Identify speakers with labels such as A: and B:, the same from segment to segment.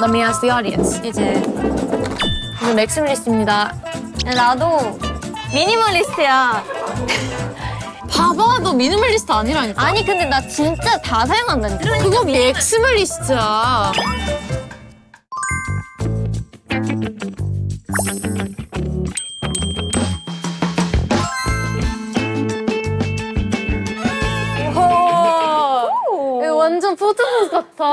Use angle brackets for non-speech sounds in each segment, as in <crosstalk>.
A: Let me ask the audience. 이제 이거 맥스밀리스트입니다.
B: 나도 미니멀리스트야. <laughs>
A: 봐봐, 너 미니멀리스트 아니라니까.
B: 아니 근데 나 진짜 다 사용한다니까.
A: 그거 맥스밀리스트야.
B: 오.
A: 이거 완전 포토북 같아.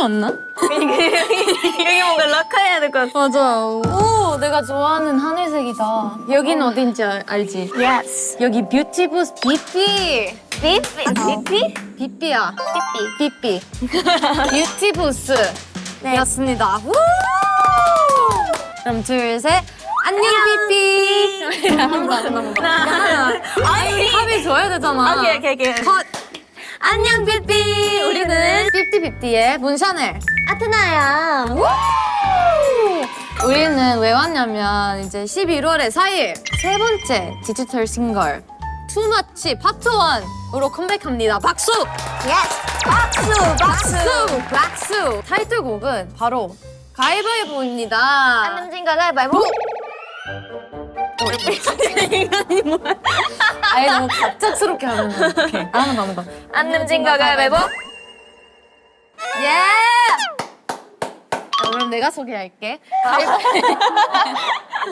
A: 왔나?
B: 여기 뭔가 락해야 될 것 같아.
A: 맞아. 오, 내가 좋아하는 하늘색이다. 여긴 어딘지 알, 알지?
B: Yes.
A: 여기 뷰티부스 비삐.
B: 삐삐. 삐삐?
A: 비삐야.
B: 삐삐.
A: 비삐. 뷰티부스.
B: 네.
A: 였습니다. 우! 그럼 둘, 셋. 안녕, 삐삐. 한번 한번 아니, 합이 좋아야 되잖아.
B: 오케이 오케이 오케이.
A: 컷. 안녕, 삐삐. 우리는 삐삐삐삐의 문샤넬.
B: 아트나야.
A: 우리는 왜 왔냐면 이제 11월에 4일 세 번째 디지털 싱글 투마치 파트 1으로 컴백합니다. 박수!
B: 예스. 박수
A: 박수! 박수! 타이틀곡은 바로 가위바위보입니다.
B: 안남진과 가위바위보. 인간이 뭐야?
A: 아예 너무 갑작스럽게 하면 어떡해. 안 하는 거.
B: 가위바위보.
A: 예! 자, 그럼 내가 소개할게. 가위바위보.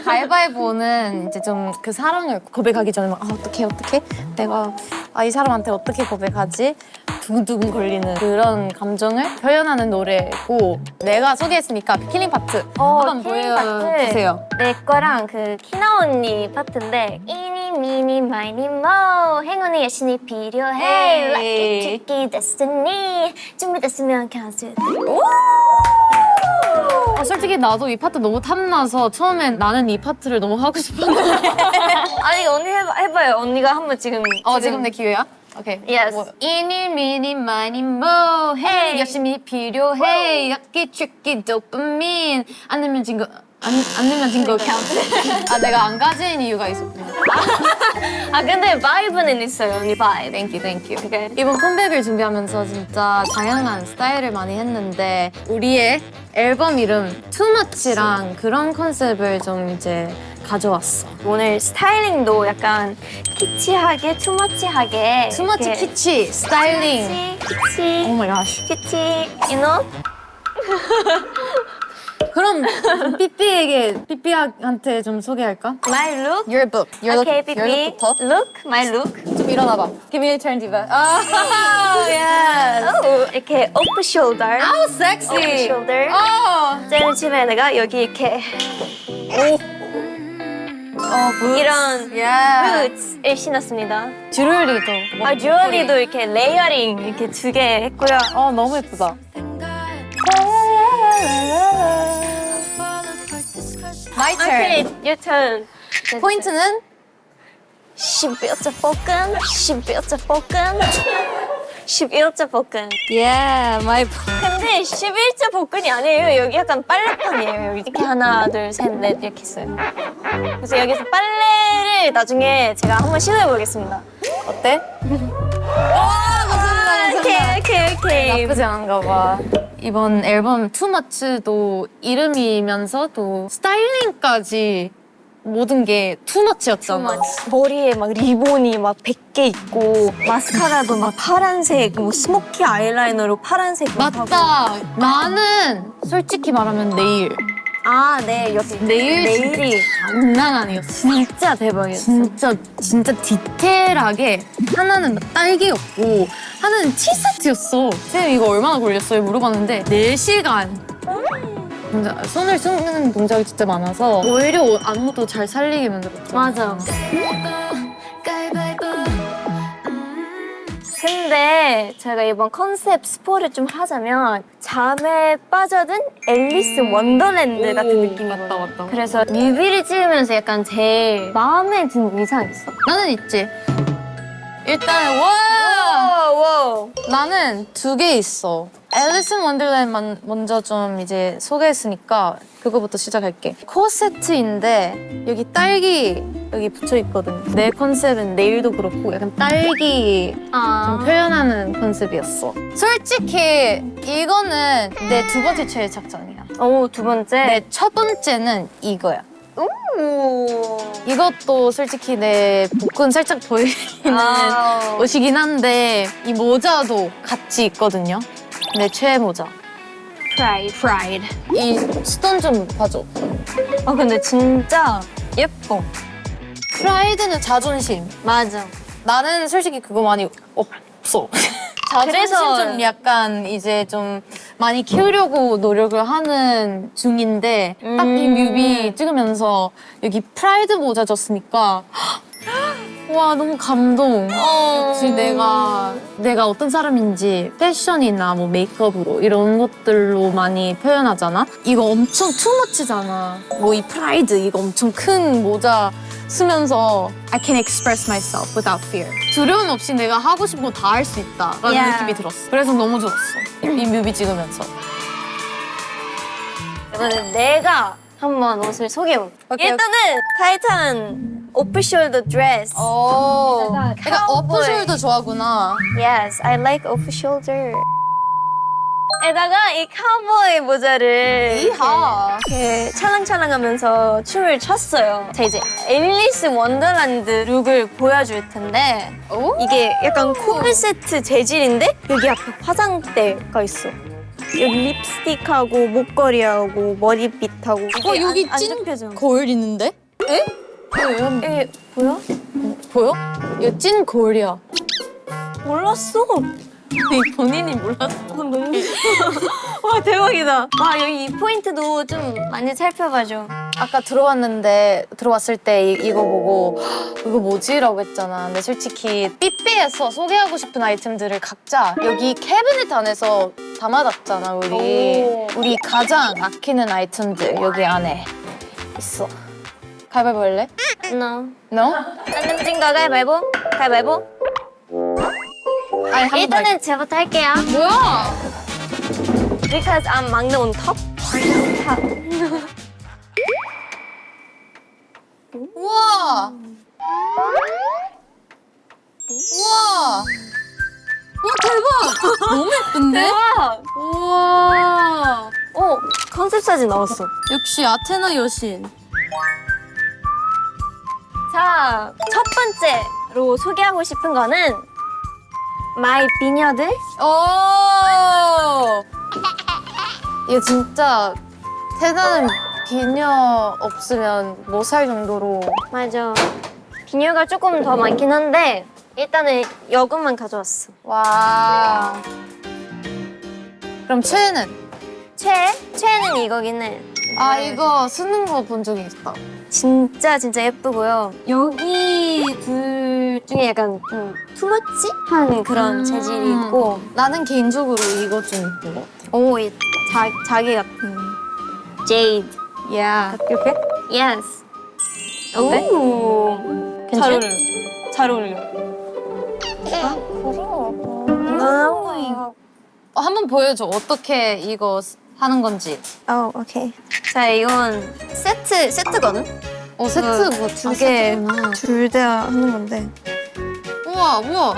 A: <laughs> 가위바위보는 이제 좀 그 사랑을 고백하기 전에 막 아, 어떻게 어떻게 내가 아, 이 사람한테 어떻게 고백하지? 두근두근 걸리는 그런 감정을 표현하는 노래고 내가 소개했으니까 킬링 파트
B: 어,
A: 한번
B: 킬링.
A: 보여주세요.
B: 내 거랑 그 키나 언니 파트인데 이니 미니 마이니 모 행운의 여신이 필요해
A: 에이.
B: 치키 데스티니 준비됐으면 캔슬
A: 아, 솔직히 나도 이 파트 너무 탐나서 처음엔 나는 이 파트를 너무 하고 싶었는데 <laughs>
B: 아니 언니 해봐, 해봐요 언니가 한번 지금
A: 어 지금 내 기회야? 오케이.
B: Yes.
A: 뭐, 이니 미니 마니 뭐해
B: Hey.
A: 열심히 필요해. 약기 축기 도파민. 안 내면 진거 안, 안 내면 진거 아 내가 안 가진 이유가 있었구나. <laughs>
B: 아 근데 바이브는 있어요 언니. 바이브.
A: 땡큐 땡큐
B: 오케이.
A: 이번 컴백을 준비하면서 진짜 다양한 스타일을 많이 했는데 우리의 앨범 이름 투머치랑 그런 컨셉을 좀 이제 가져왔어
B: 오늘 스타일링도 약간 키치하게 투머치하게
A: 투머치
B: 이렇게
A: 키치 스타일링
B: 키치 키치
A: 오 마이 갓
B: 키치 you know? <laughs>
A: 그럼 삐삐에게 삐삐한테 좀 소개할까?
B: My look
A: Your book. Your
B: 오케이
A: look. Your
B: 삐삐
A: look부터.
B: look my look
A: 좀 일어나봐. Give me a turn, diva. 아, <laughs> yes.
B: 오, 이렇게 off shoulder
A: 아우, sexy.
B: off shoulder
A: 어.
B: 제일 처음에 내가 여기 이렇게
A: 어, boots.
B: 이런
A: Yeah.
B: boots을 신었습니다
A: 주얼리도. 뭐,
B: 아 주얼리도 이렇게 레이어링 이렇게 두 개 했고요
A: 어, 너무 예쁘다. My
B: 오케이
A: turn.
B: your turn
A: 포인트는
B: 11자 볶음 11자 볶음 11자 볶음
A: yeah, my
B: 근데 11자 볶음이 아니에요. 여기 약간 빨래판이에요. 여기 이렇게 하나 둘 셋 넷 이렇게 있어요. 그래서 여기서 빨래를 나중에 제가 한번 시도해 보겠습니다.
A: 어때?
B: 아, 오케이 오케이 오케이.
A: 나쁘지 않은가 봐. 이번 앨범 투머치도 이름이면서 또 스타일링까지 모든 게 투머치였잖아.
B: 머리에 막 리본이 막 100개 있고 마스카라도 막 파란색 뭐 스모키 아이라이너로 파란색 막 하고.
A: 맞다. 나는 솔직히 말하면 내일.
B: 아, 네, 여기
A: 내일
B: 네일이
A: 장난 아니었어.
B: 진짜 대박이었어.
A: 진짜 진짜 디테일하게 하나는 딸기였고 하나는 티세트였어. 쌤 이거 얼마나 걸렸어요? 물어봤는데 4시간. 진짜 손을 쓰는 동작이 진짜 많아서 오히려 안무도 잘 살리게 만들었죠.
B: 맞아. 근데 제가 이번 컨셉 스포를 좀 하자면 잠에 빠져든 앨리스 원더랜드 같은 느낌이거든요.
A: 맞다 맞다.
B: 그래서 뮤비를 찍으면서 약간 제일 마음에 드는 의상 있어?
A: 나는 있지. 일단 와
B: 와우.
A: 나는 두 개 있어. 앨리스 원더랜드 먼저 좀 이제 소개했으니까 그거부터 시작할게. 코세트인데 여기 딸기 여기 붙여 있거든. 내 컨셉은 네일도 그렇고 약간 딸기 좀
B: 아.
A: 표현하는 컨셉이었어. 솔직히 이거는 내 두 번째 최애 착장이야.
B: 오, 두 번째.
A: 내 첫 번째는 이거야.
B: 오.
A: 이것도 솔직히 내 복근 살짝 보이는
B: 아.
A: 옷이긴 한데 이 모자도 같이 있거든요. 내 최애 모자.
B: 프라이드.
A: 프라이드. 이 스톤 좀 봐줘.
B: 아, 근데 진짜 예뻐.
A: 프라이드는 자존심.
B: 맞아.
A: 나는 솔직히 그거 많이 없어. <laughs> 자존심
B: 그래서-
A: 좀 약간 이제 좀 많이 키우려고 노력을 하는 중인데 딱이
B: 음.
A: 뮤비 찍으면서 여기 프라이드 모자 줬으니까 와 너무 감동.
B: 어.
A: 역시 내가 내가 어떤 사람인지 패션이나 뭐 메이크업으로 이런 것들로 많이 표현하잖아. 이거 엄청 투머치잖아. 뭐 이 프라이드 이거 엄청 큰 모자 쓰면서 I can express myself without fear. 두려움 없이 내가 하고 싶은 거 다 할 수 있다라는
B: Yeah.
A: 느낌이 들었어. 그래서 너무 좋았어. 이 뮤비 찍으면서.
B: 이번엔 내가 한번 옷을 소개해볼게.
A: 오케이,
B: 일단은 타이탄 오프숄더 드레스.
A: 오.
B: 내가.
A: 어프숄더 좋아하구나.
B: Yes, I like off-shoulder. 에다가 이 카우보이 모자를
A: 이하.
B: 이렇게 찰랑찰랑하면서 춤을 췄어요. 자 이제 앨리스 원더랜드 룩을 보여줄 텐데
A: 오?
B: 이게 약간 코르세트 재질인데 여기 앞에 화장대가 있어. 여기 립스틱하고 목걸이하고 머리빗하고
A: 어, 여기
B: 안,
A: 안찐
B: 접혀져.
A: 거울 있는데? 에?
B: 이게 보여?
A: 보여? 이거 찐 거울이야.
B: 몰랐어. <laughs>
A: 이 본인이 몰랐어.
B: 너무 <laughs> 와 대박이다. 와 여기 이 포인트도 좀 많이 살펴봐줘.
A: 아까 들어왔는데 들어왔을 때 이, 거 보고 "헉, 이거 뭐지라고 했잖아. 근데 솔직히 삐삐에서 소개하고 싶은 아이템들을 각자 여기 캐비넷 안에서 담아놨잖아 우리.
B: 오.
A: 우리 가장 아끼는 아이템들 여기 안에 있어. 가위바위보 할래?
B: No.
A: No?
B: 딴거 가위바위보? 가위바위보?
A: 아니 한번
B: 일단은 제부터 할게요.
A: 뭐야?
B: Because I'm 막내 on top.
A: 우와. 우와. 와 대박. 너무 예쁜데?
B: 대박!
A: 우와.
B: 어 컨셉 사진 나왔어.
A: 역시 아테나 여신.
B: 자, 첫 번째로 소개하고 싶은 거는 마이 비녀들.
A: 오! 이거 진짜 태나는 비녀 없으면 못 살 정도로
B: 맞아. 비녀가 조금 더 많긴 한데 일단은 여금만 가져왔어.
A: 와. 그럼 최애는?
B: 최 최애는 이거긴 해.
A: 아 이거 쓰는 거 본 적이 있다.
B: 진짜 진짜 예쁘고요. 여기 둘 중에 약간 좀 투머치한 그런
A: 음.
B: 재질이 있고
A: 나는 개인적으로 이거 좀 예쁜 것 같아.
B: 오, 이 자, 자기 같은 제이드
A: 야.
B: 이렇게? 예스.
A: 어때?
B: 오. 잘
A: 괜찮아?
B: 어울려. 잘 어울려. 아?
A: 어, 한번 보여줘. 어떻게 이거 하는 건지.
B: 어, 오케이. 자, 이건 세트 세트거든.
A: 어 세트 뭐
B: 두 개.
A: 아,
B: 둘다 하는 건데.
A: 우와. 우와.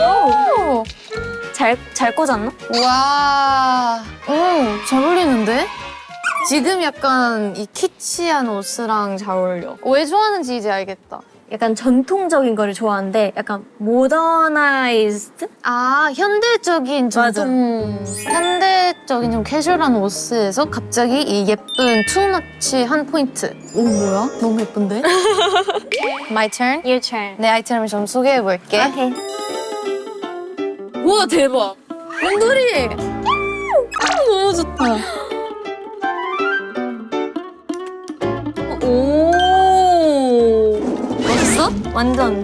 A: 오.
B: 잘 잘 꽂았나?
A: 와. 오, 잘 어울리는데? 지금 약간 이 키치한 옷이랑 잘 어울려. 왜 좋아하는지 이제 알겠다.
B: 약간 전통적인 거를 좋아하는데 약간 모더나이즈드?
A: 아, 현대적인 좀,
B: 맞아.
A: 좀 현대적인 좀 캐주얼한 옷에서 갑자기 이 예쁜 투머치 한 포인트. 오, 뭐야? 너무 예쁜데? <laughs> My turn.
B: Your turn.
A: 내 아이템을 좀 소개해 볼게.
B: 오케이.
A: 우와, 대박. 온돌이. 너무 좋다.
B: 오.
A: 멋있어?
B: 완전.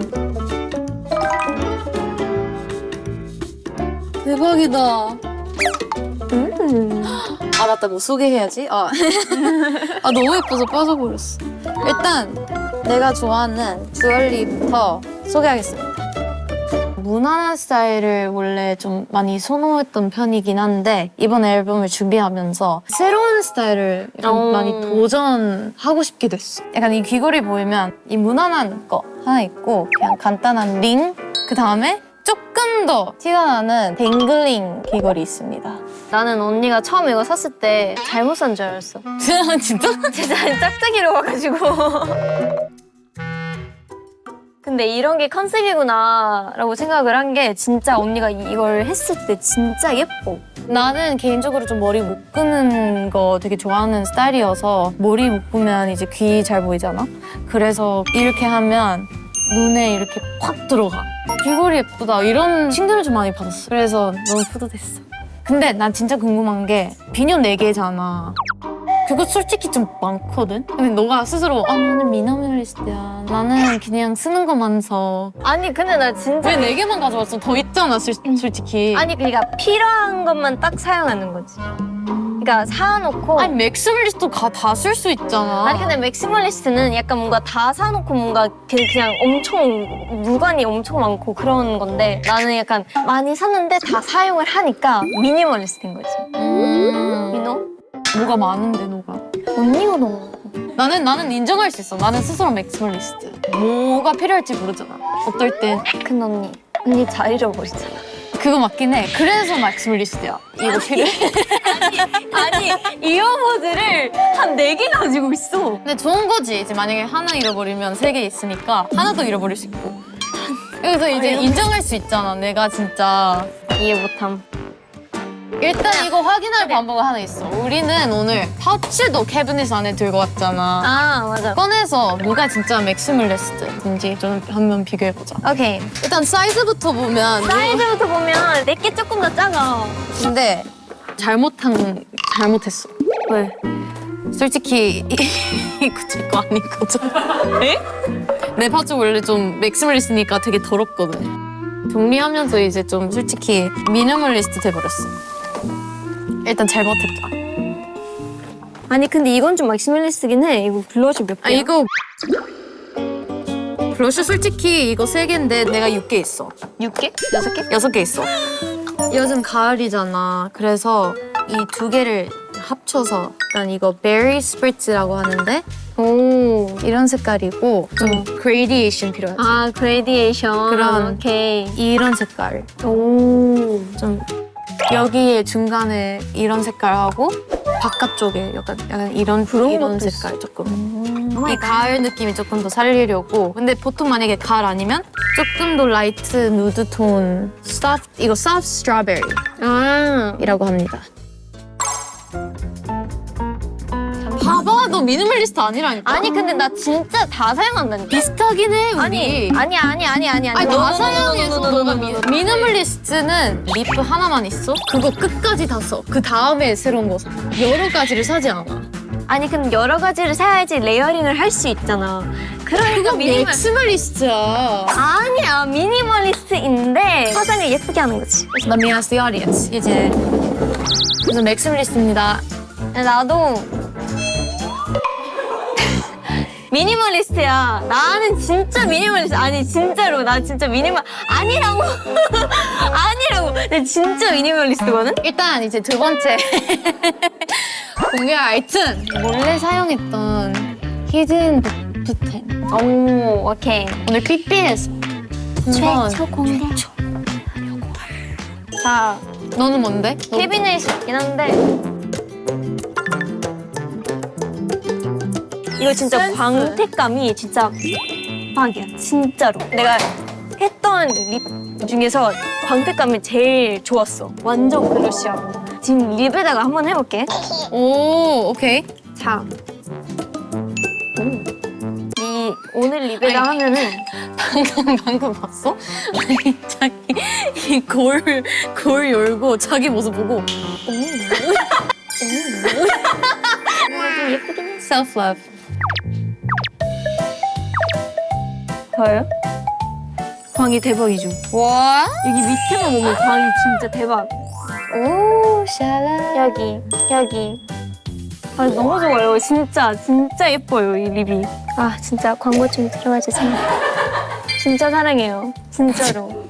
A: 대박이다.
B: 음.
A: 아 맞다 뭐 소개해야지. 아, <laughs> 아 너무 예뻐서 빠져버렸어. 일단 내가 좋아하는 주얼리부터 소개하겠습니다. 무난한 스타일을 원래 좀 많이 선호했던 편이긴 한데 이번 앨범을 준비하면서 새로운 스타일을 약간
B: 오.
A: 많이 도전하고 싶게 됐어. 약간 이 귀걸이 보이면 이 무난한 거 하나 있고 그냥 간단한 링, 그 다음에 조금 더 티가 나는 뱅글링 귀걸이 있습니다.
B: 나는 언니가 처음 이거 샀을 때 잘못 산 줄 알았어. <laughs>
A: 진짜? <laughs>
B: 진짜 짝짝이로 와가지고. 근데 이런 게 컨셉이구나라고 생각을 한 게 진짜 언니가 이- 이걸 했을 때 진짜 예뻐.
A: 나는 개인적으로 좀 머리 묶는 거 되게 좋아하는 스타일이어서 머리 묶으면 이제 귀 잘 보이잖아. 그래서 이렇게 하면 눈에 이렇게 확 들어가. 귀걸이 예쁘다. 이런 칭찬을 좀 많이 받았어. 그래서 너무 뿌듯했어. 근데 난 진짜 궁금한 게 비녀 4개잖아. 그거 솔직히 좀 많거든? 근데 너가 스스로 아 나는 미니멀리스트야. 나는 그냥 쓰는 것만 써.
B: 아니 근데 나 진짜
A: 왜 4개만 가져왔어? 더 있잖아 솔- 솔직히.
B: 아니 그러니까 필요한 것만 딱 사용하는 거지. 그러니까 사놓고
A: 아니 맥스밀리스트 다 쓸 수 있잖아.
B: 아니 근데 맥시멀리스트는 약간 뭔가 다 사놓고 뭔가 그- 그냥 엄청 물건이 엄청 많고 그런 건데 나는 약간 많이 샀는데 다 사용을 하니까 미니멀리스트인 거지.
A: 음,
B: 민호?
A: 뭐가 많은데 너가?
B: 언니가 너무
A: 나는 나는 인정할 수 있어. 나는 스스로 맥스밀리스트. 뭐가 필요할지 모르잖아. 어떨 땐
B: 큰 언니. 언니 잘 잃어버리잖아.
A: 그거 맞긴 해. 그래서 맥스밀리스트야. 이거 필요해.
B: 아니 이어버드를 한 네 개 가지고 있어.
A: 근데 좋은 거지. 이제 만약에 하나 잃어버리면 세 개 있으니까 하나 더 잃어버릴 수 있고. 그래서 이제
B: 이런-
A: 인정할 수 있잖아. 내가 진짜
B: 이해 못함.
A: 일단 이거 확인할 방법이 하나 있어. 우리는 오늘 파츠도 캐비닛 안에 들고 왔잖아.
B: 아 맞아.
A: 꺼내서 누가 진짜 맥스밀리스트인지 좀 한번 비교해보자.
B: 오케이.
A: 일단 사이즈부터 보면
B: 사이즈부터 보면 내게 조금 더 작아.
A: 근데 잘못한 잘못했어.
B: 왜?
A: 솔직히 <laughs> 이거 제거 아니거든. <laughs> 에? 내 파츠 원래 좀 맥시멀리스트니까 되게 더럽거든. 정리하면서 이제 좀 솔직히 미니멀리스트 돼버렸어. 일단 잘못했다.
B: 아니 근데 이건 좀 맥시멀리스트긴 해. 이거 블러셔 몇
A: 아
B: 개야?
A: 이거 블러셔 솔직히 이거 세 개인데 내가 6개 있어.
B: 6개? 6개?
A: 여섯 개 있어. 요즘 가을이잖아. 그래서 이 두 개를 합쳐서 일단 이거 베리 스프리츠라고 하는데
B: 오.
A: 이런 색깔이고 좀 그레디에이션 필요하지.
B: 아 그레디에이션.
A: 그런-
B: 오케이.
A: 이런 색깔
B: 오.
A: 좀 여기에 중간에 이런 색깔하고 바깥쪽에 약간 약간 이런
B: 그런
A: 이런
B: 것도
A: 색깔 조금. 오이 가을 느낌이 조금 더 살리려고. 근데 보통 만약에 가을 아니면 조금 더 라이트 누드 톤 soft 이거 soft strawberry이라고
B: 아.
A: 합니다. 너 미니멀리스트 아니라니까.
B: 아니 근데 나 진짜 다 사용한다니까.
A: 비슷하긴 해 우리.
B: 아니 아니 아니 아니 아니
A: 아니 다 사용해서 너가 미, 미니멀리스트는 리프 하나만 있어? 그거 끝까지 다 써. 그 다음에 새로운 거 사. 여러 가지를 사지 않아.
B: 아니 근데 여러 가지를 사야지 레이어링을 할 수 있잖아. 그러니까 미니멀
A: 맥시멀리스트야.
B: 아니야 미니멀리스트인데 화장을 예쁘게 하는 거지.
A: Ask the audience. 이제 그래서 맥시멀리스트입니다.
B: 나도 미니멀리스트야. 나는 진짜 미니멀리스트. 아니 진짜로 나 진짜 미니멀 아니라고 <laughs> 아니라고. 나 진짜 미니멀리스트거든.
A: 일단 이제 두 번째 <laughs> 공개할 아이템 몰래 사용했던 히든 붓템
B: 오 오케이.
A: 오늘 삐삐해서 한번
B: 공개. 자
A: 너는 뭔데? 너-
B: 캐비넷이 있긴 한데 이거 진짜
A: 센스.
B: 광택감이 진짜 대박이야 진짜로. 내가 했던 립 중에서 광택감이 제일 좋았어. 완전 글로시하고. 지금 립에다가 한번 해볼게.
A: 오 오케이.
B: 자. 이 오늘 립에다
A: 아니.
B: 하면은
A: 방금 방금 봤어? 아니 자기 이 거울 거울 열고 자기 모습 보고.
B: 좀 예쁘긴 해
A: self love
B: 봐요? 광이 대박이죠
A: 와
B: 여기 밑에만 보면 광이 진짜 대박
A: 오 샬라
B: 여기 여기 아, 너무 좋아요. 진짜, 진짜 예뻐요, 이 립이. 아, 진짜 광고 좀 들어와 주세요. <laughs> 진짜 사랑해요. 진짜로.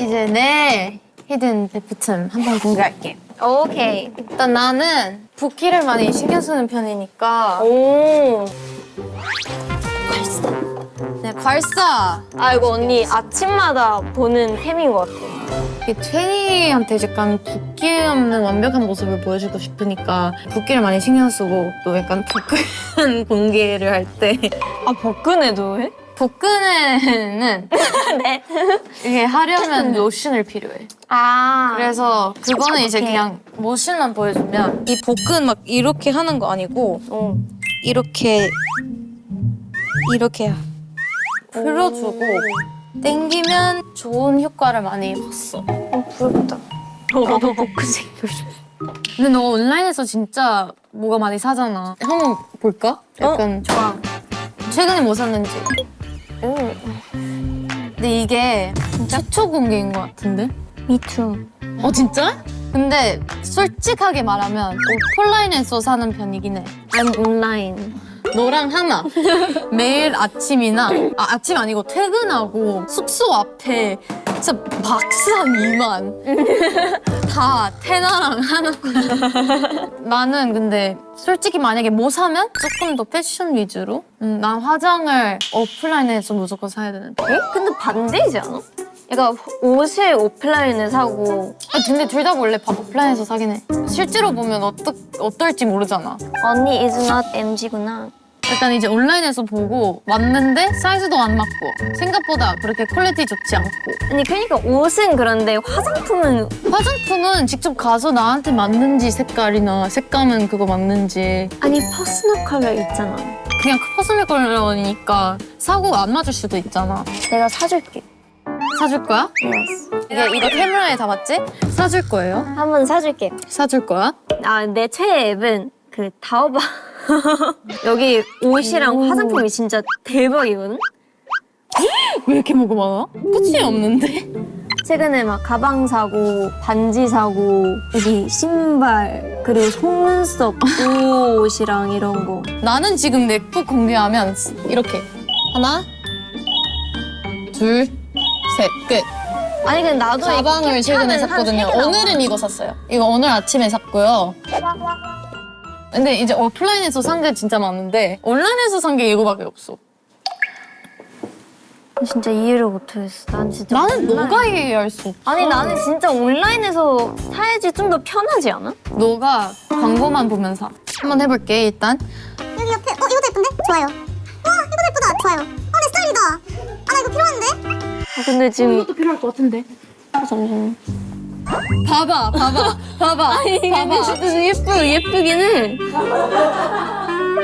A: 이제 내 히든 제품템 한번 공개할게.
B: 오케이.
A: 일단 나는 붓기를 많이 신경 쓰는 편이니까
B: 오.
A: 네, 괄사
B: 아, 이거 언니 아침마다 보는 템인 것 같아요.
A: 이게 트레이한테 약간 붓기 없는 완벽한 모습을 보여주고 싶으니까 붓기를 많이 신경 쓰고 또 약간 복근 <laughs> 공개를 할 때
B: 아, 복근에도 해?
A: 복근에는 <laughs>
B: 네.
A: 이게 하려면 로션을 필요해.
B: 아.
A: 그래서 그거는 이제
B: 오케이.
A: 그냥 모션만 보여주면 이 복근 막 이렇게 하는 거 아니고
B: 어.
A: 이렇게 이렇게 풀어주고 땡기면 좋은 효과를 많이 봤어.
B: 어, 부럽다. 나도 복근 생기고 싶어.
A: 근데 너 온라인에서 진짜 뭐가 많이 사잖아. 한번 볼까? 약간
B: 좋아.
A: 최근에 뭐 샀는지.
B: 오.
A: 근데 이게 최초 공개인 것 같은데?
B: 미투.
A: 어 진짜? 근데 솔직하게 말하면 오프라인에서 사는 편이긴 해.
B: I'm online.
A: 너랑 하나. <laughs> 매일 아침이나 아, 아침 아니고 퇴근하고 숙소 앞에 진짜 박스 한 2만. 다 테나랑 하나 <laughs> 나는 근데 솔직히 만약에 뭐 사면 조금 더 패션 위주로? 음, 난 화장을 오프라인에서 무조건 사야 되는데.
B: 에? 근데 반대이지 않아? 그러니까 옷을 오프라인에 사고.
A: 아, 근데 둘 다 원래 밥 오프라인에서 사긴 해. 실제로 보면 어떠, 어떨지 모르잖아.
B: 언니 is not MG구나.
A: 약간 이제 온라인에서 보고 왔는데 사이즈도 안 맞고 생각보다 그렇게 퀄리티 좋지 않고
B: 아니 그러니까 옷은 그런데 화장품은
A: 화장품은 직접 가서 나한테 맞는지 색깔이나 색감은 그거 맞는지
B: 아니 퍼스널 컬러 있잖아.
A: 그냥 퍼스널 컬러니까 사고 안 맞을 수도 있잖아
B: 내가 사줄게.
A: 사줄 거야?
B: Yes.
A: 이게 이거 카메라에 담았지? 사줄 거예요?
B: 한번 사줄게.
A: 사줄 거야?
B: 아 내 최애 앱은 그 다오바. <laughs> 여기 옷이랑
A: 오.
B: 화장품이 진짜 대박이거든. <gasps>
A: 왜 이렇게 뭐가 많아? 끝이 없는데?
B: 최근에 막 가방 사고 반지 사고 여기 신발 그리고 속눈썹 옷이랑 이런 거.
A: 나는 지금 넥북 공개하면 이렇게 하나 둘셋끝
B: 아니 근데 나도
A: 가방을 최근에
B: 한
A: 샀거든요.
B: 세 개 나와.
A: 오늘은 이거 샀어요. 이거 오늘 아침에 샀고요. 근데 이제 오프라인에서 산 게 진짜 많은데 온라인에서 산 게 이거밖에 없어.
B: 진짜 이해를 못하겠어. 난 진짜
A: 나는
B: 온라인-
A: 너가 이해할 수 없어.
B: 아니 나는 진짜 온라인에서 사야지 좀 더 편하지 않아?
A: 너가 광고만 보면 사. 한번 해볼게 일단.
C: 여기 옆에 어 이것도 예쁜데? 좋아요. 와 이것도 예쁘다. 좋아요. 어 내 스타일이다. 아 나 이거 필요한데?
B: 아, 근데 지금
A: 이것도 필요할 것 같은데.
B: 아, 잠시만.
A: 봐봐, 봐봐, 봐봐, 봐봐.
B: 진짜 예쁘 예쁘긴 해.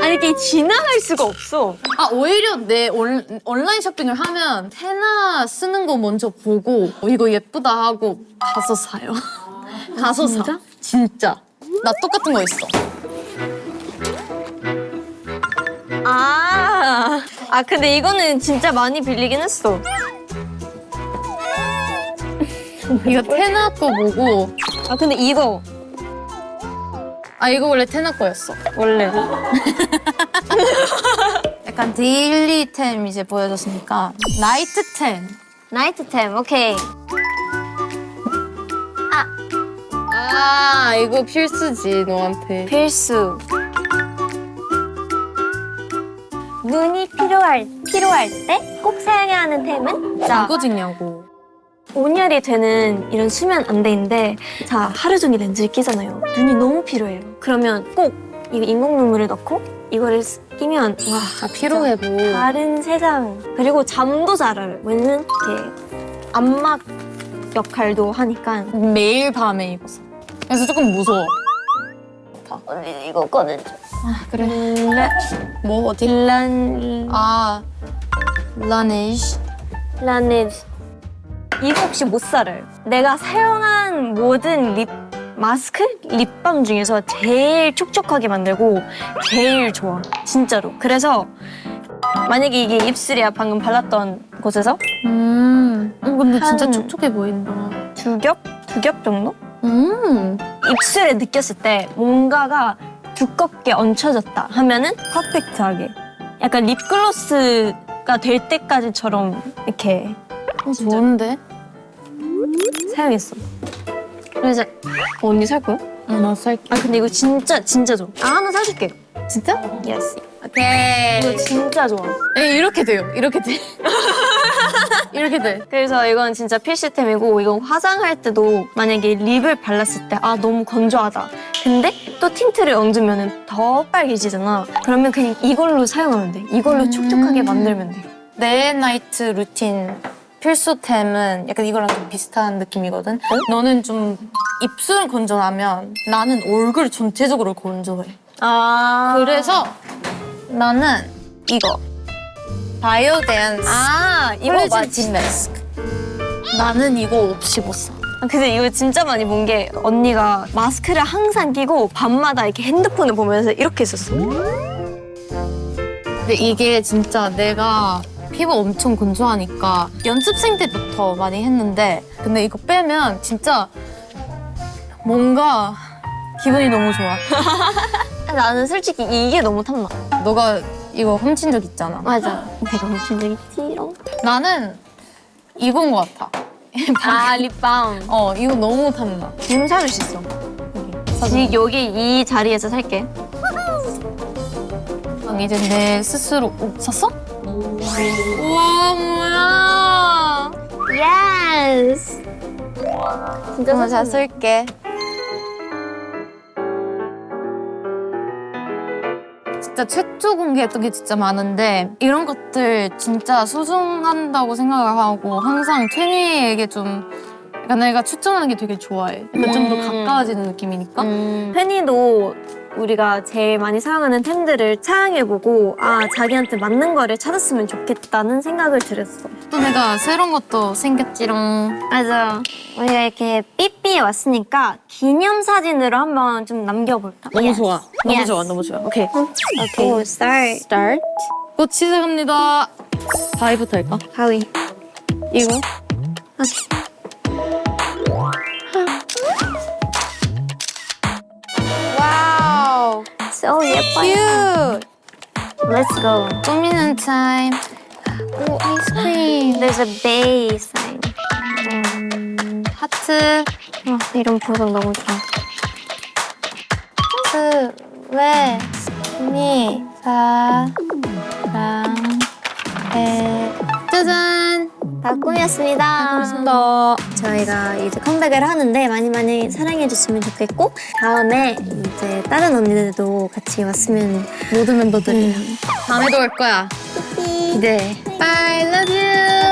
B: 아니 이게 지나갈 수가 없어.
A: 아 오히려 내 온, 온라인 쇼핑을 하면 테나 쓰는 거 먼저 보고 어, 이거 예쁘다 하고 가서 사요. 가서 사.
B: 진짜?
A: 진짜. 나 똑같은 거 있어.
B: 아, 아 근데 이거는 진짜 많이 빌리긴 했어.
A: 이거 테나 거 보고
B: 아 근데 이거
A: 아 이거 원래 테나 거였어.
B: 원래 <laughs>
A: 약간 데일리템 이제 보여줬으니까 나이트템.
B: 나이트템 오케이.
A: 아 이거 필수지 너한테.
B: 필수. 눈이 필요할 필요할 때 꼭 사용해야 하는 템은 자
A: 이거 찍냐고.
B: 온열이 되는 이런 수면 안대인데 자 하루 종일 렌즈를 끼잖아요. 눈이 너무 필요해요. 그러면 꼭 이거 인공 눈물을 넣고 이거를 쓰- 끼면 와
A: 아 피로 회복.
B: 다른 세상 그리고 잠도 잘 와요. 왜냐면 이렇게 안막 역할도 하니까
A: 매일 밤에 사. 그래서 조금 무서워.
B: 언니 이거 꺼내.
A: 아 그래.
B: 라
A: 뭐 어디?
B: 란
A: 아 라네시.
B: 라네즈 이거 혹시 못 살아요. 내가 사용한 모든 립 마스크, 립밤 중에서 제일 촉촉하게 만들고 제일 좋아. 진짜로. 그래서 만약에 이게 입술이야 방금 발랐던 곳에서
A: 음. 어, 근데 진짜
B: 한-
A: 촉촉해 보인다.
B: 두 겹? 두 겹 정도?
A: 음.
B: 입술에 느꼈을 때 뭔가가 두껍게 얹혀졌다 하면은 퍼펙트하게 약간 립글로스가 될 때까지처럼 이렇게
A: 어, 좋은데?
B: 사용했어. 그래서 어, 언니 살 거야?
A: 나 살게.
B: 아 근데 이거 진짜 진짜 좋아. 아 하나 사줄게.
A: 진짜?
B: 예스.
A: 오케이.
B: 이거 진짜 좋아.
A: 에, 이렇게 돼요. 이렇게 돼. <laughs> 이렇게 돼.
B: 그래서 이건 진짜 필수템이고 이건 화장할 때도 만약에 립을 발랐을 때 아 너무 건조하다. 근데 또 틴트를 얹으면 더 빨개지잖아. 그러면 그냥 이걸로 사용하면 돼. 이걸로
A: 음.
B: 촉촉하게 만들면 돼.
A: 내 나이트 루틴 필수템은 약간 이거랑 좀 비슷한 느낌이거든. 너는 좀 입술은 건조하면 나는 얼굴 전체적으로 건조해.
B: 아
A: 그래서 나는 이거 바이오댄스
B: 아 이거 맞지.
A: 딥 마스크. 나는 이거 없이 못 사.
B: 아, 근데 이거 진짜 많이 본 게 언니가 마스크를 항상 끼고 밤마다 이렇게 핸드폰을 보면서 이렇게 했었어.
A: 근데 이게 진짜 내가 피부 엄청 건조하니까 연습생 때부터 많이 했는데 근데 이거 빼면 진짜 뭔가 기분이 너무 좋아. <laughs>
B: 나는 솔직히 이게 너무 탐나.
A: 너가 이거 훔친 적 있잖아.
B: 맞아. 내가 무슨 적 있지롱?
A: 나는 이건 것 같아.
B: 아 립밤. <laughs>
A: 어, 이거 너무 탐나.
B: 지금 사줄 수 있어. 여기. 여기 이 자리에서 살게.
A: 난 이제 내 스스로 어, 샀어? 우와 뭐야?
B: 예스. 진짜
A: 그럼 잘 쓸게. 진짜 최초 공개했던 게 진짜 많은데 이런 것들 진짜 소중한다고 생각을 하고 항상 트니에게 좀 약간 내가 추천하는 게 되게 좋아해. 약간 좀더
B: 음.
A: 가까워지는 느낌이니까.
B: 팬이도 우리가 제일 많이 사용하는 템들을 차양해보고 아 자기한테 맞는 거를 찾았으면 좋겠다는 생각을 들었어.
A: 또 내가 새로운 것도 생겼지롱.
B: 맞아. 우리가 이렇게 삐삐 왔으니까 기념 사진으로 한번 좀 남겨볼까?
A: 너무 좋아. 너무
B: Yes.
A: 좋아. 너무 좋아. 오케이.
B: 오케이. 오, start.
A: 스타트. 꽃 시작합니다. 바위부터 할까?
B: 하위. 이거?
A: 와우.
B: So 예뻐요.
A: 큐.
B: Let's go.
A: 꾸미는 타임. 오 아이스크림.
B: There's a bay sign.
A: 하트.
B: 어, 이런 보석 너무 좋아.
A: 하트. 왜? 미. 사. 랑. 에. 짜잔.
B: 다 꾸몄습니다.
A: 고맙습니다.
B: 저희가 이제 컴백을 하는데 많이 많이 사랑해줬으면 좋겠고 다음에 이제 다른 언니들도 같이 왔으면
A: 모든 멤버들이. 다음에도 올 거야. 기대해. Bye. Love you.